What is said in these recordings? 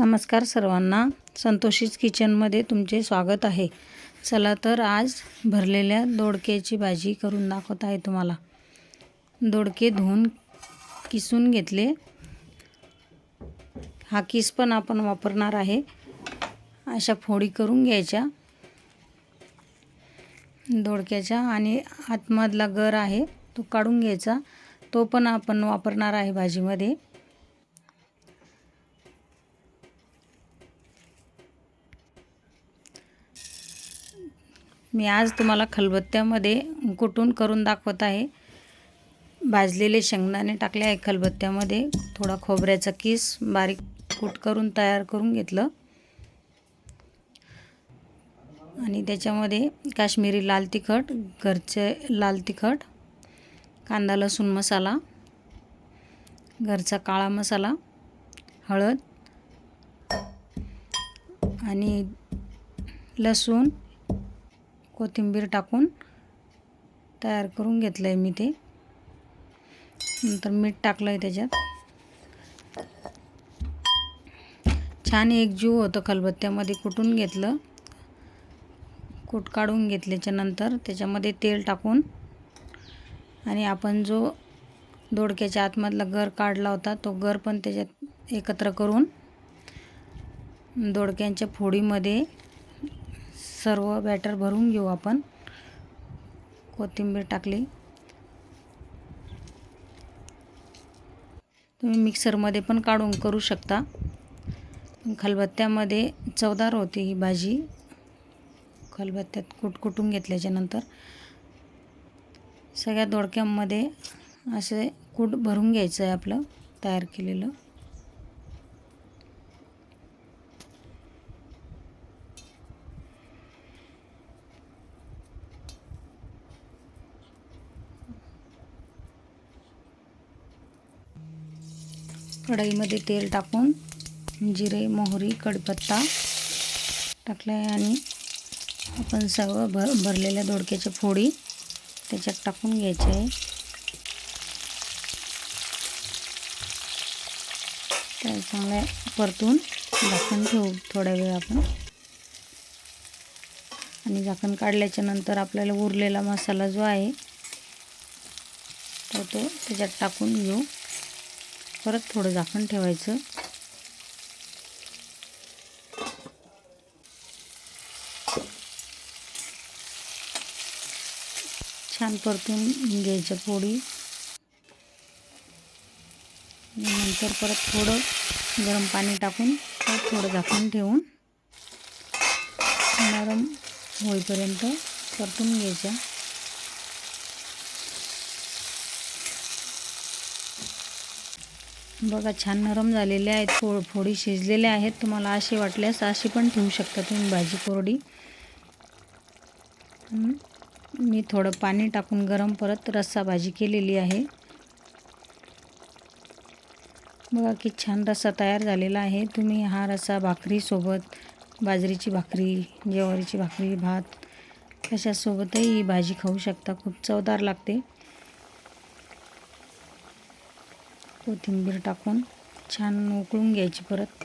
नमस्कार सर्वांना. संतोषीच किचनमध्ये तुमचे स्वागत आहे. चला तर आज भरलेल्या दोडक्याची भाजी करून दाखवत आहे तुम्हाला. दोडके धुवून किसून घेतले. हा किस पण आपण वापरणार आहे. अशा फोडी करून घ्यायच्या. दोडक्याच्या आणि आतमधला गर आहे तो काढून घ्यायचा. तो पण आपण वापरणार आहे भाजीमध्ये. मी आज तुम्हाला खलबत्त्यामध्ये कुटून करून दाखवत आहे. भाजलेले शेंगदाणे टाकले आहे खलबत्त्यामध्ये. थोडा खोबऱ्याचा किस बारीक कूट करून तयार करून घेतलं. आणि त्याच्यामध्ये काश्मीरी लाल तिखट घरचे लाल तिखट कांदा लसूण मसाला घरचा काळा मसाला हळद आणि लसूण कोथिंबीर टाकून तयार करून घेतलं आहे मी ते. नंतर मीठ टाकलं आहे त्याच्यात. छान एक जीव होतं खलबत्त्यामध्ये कुटून घेतलं. कूट काढून घेतल्याच्या नंतर त्याच्यामध्ये तेल टाकून आणि आपण जो दोडक्याच्या आतमधला गर काढला होता तो गर पण त्याच्यात एकत्र करून दोडक्यांच्या फोडीमध्ये सर्व बॅटर भरून घेऊ आपण. कोथिंबीर टाकली. तुम्ही मिक्सरमध्ये पण काढून करू शकता. खलबत्त्यामध्ये चवदार होती ही भाजी. खलबत्त्यात कुटकुटून घेतल्याच्यानंतर सगळ्या दोडक्यांमध्ये असे कूट भरून घ्यायचं आहे आपलं तयार केलेलं. कढईमध्ये तेल टाकून जिरे मोहरी कडपत्ता टाकला आहे आणि आपण सर्व भर भरलेल्या दोडक्याच्या फोडी त्याच्यात टाकून घ्यायचे आहे. त्या चांगल्या परतून झाकण ठेवू थोड्या वेळ आपण. आणि झाकण काढल्याच्या नंतर आपल्याला उरलेला मसाला जो आहे तो तो त्याच्यात टाकून घेऊ. परत थोडं झाकण ठेवायचं. छान परतून घ्यायच्या पोळी नंतर परत थोडं गरम पाणी टाकून परत थोडं झाकून ठेवून नरम होईपर्यंत परतून घ्यायच्या. बघा छान नरम झालेले आहेत फो फोडी शिजलेले आहेत. तुम्हाला असे वाटल्यास अशी पण ठेवू शकता तुम्ही भाजी कोरडी. मी थोडं पाणी टाकून गरम परत रस्सा भाजी केलेली आहे. बघा की छान रस्सा तयार झालेला आहे. तुम्ही हा रस्सा भाकरीसोबत बाजरीची भाकरी ज्वारीची भाकरी भात कशासोबतही ही भाजी खाऊ शकता. खूप चवदार लागते. कोथिंबीर टाकून छान उकळून घ्यायची परत.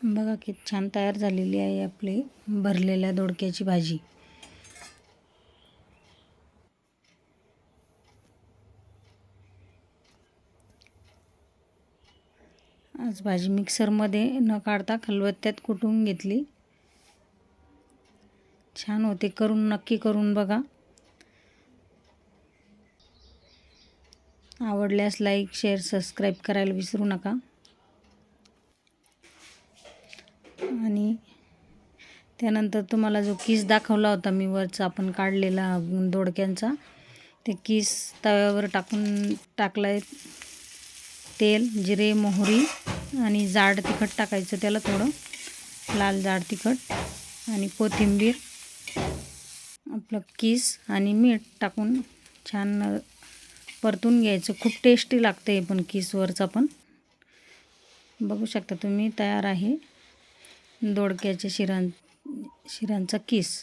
बघा किती छान तयार झालेली आहे आपली भरलेल्या दोडक्याची भाजी. आज भाजी मिक्सरमध्ये न काढता खलबत्त्यात कुटून घेतली. छान होते. करून नक्की करून बघा. आवडल्यास लाईक शेअर सबस्क्राईब करायला विसरू नका. आणि त्यानंतर तुम्हाला जो किस दाखवला होता मी वरचा आपण काढलेला दोडक्यांचा ते किस तव्यावर टाकून टाकलं आहे तेल जिरे मोहरी आणि जाड तिखट टाकायचं त्याला थोडं. लाल जाड तिखट आणि कोथिंबीर. आपलं किस आणि मीठ टाकून छान परतून घ्यायचं. खूप टेस्टी लागतं आहे पण किसवरचा पण. बघू शकता तुम्ही तयार आहे दोडक्याच्या शिरां शिरांचा किस.